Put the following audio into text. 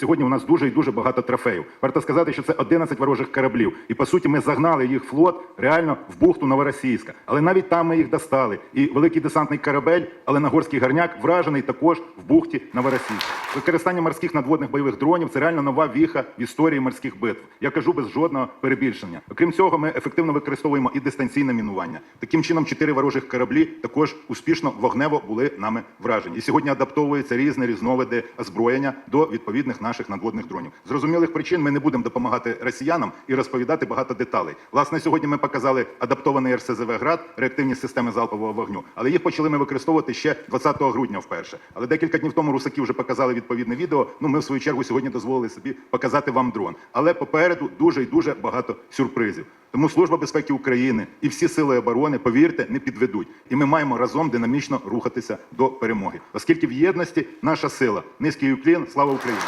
Сьогодні у нас дуже і дуже багато трофеїв. Варто сказати, що це 11 ворожих кораблів. І по суті, ми загнали їх флот реально в бухту Новоросійська. Але навіть там ми їх достали. І великий десантний корабель, але Нагорський гарняк вражений також в бухті Новоросійська. Використання морських надводних бойових дронів це реально нова віха в історії морських битв. Я кажу без жодного перебільшення. Окрім цього, ми ефективно використовуємо і дистанційне мінування. Таким чином, чотири ворожих кораблі також успішно вогнево були нами вражені. І сьогодні адаптовуються різні різновиди озброєння до відповідних наших надводних дронів. Зрозумілих причин ми не будемо допомагати росіянам і розповідати багато деталей. Власне, сьогодні ми показали адаптований РСЗВ град, реактивні системи залпового вогню. Але їх почали ми використовувати ще 20 грудня вперше. Але декілька днів тому русаки вже показали відповідне відео. Ну ми в свою чергу сьогодні дозволили собі показати вам дрон. Але попереду дуже і дуже багато сюрпризів. Тому служба безпеки України і всі сили оборони, повірте, не підведуть. І ми маємо разом динамічно рухатися до перемоги, оскільки в єдності наша сила. Низький уклін, слава Україні!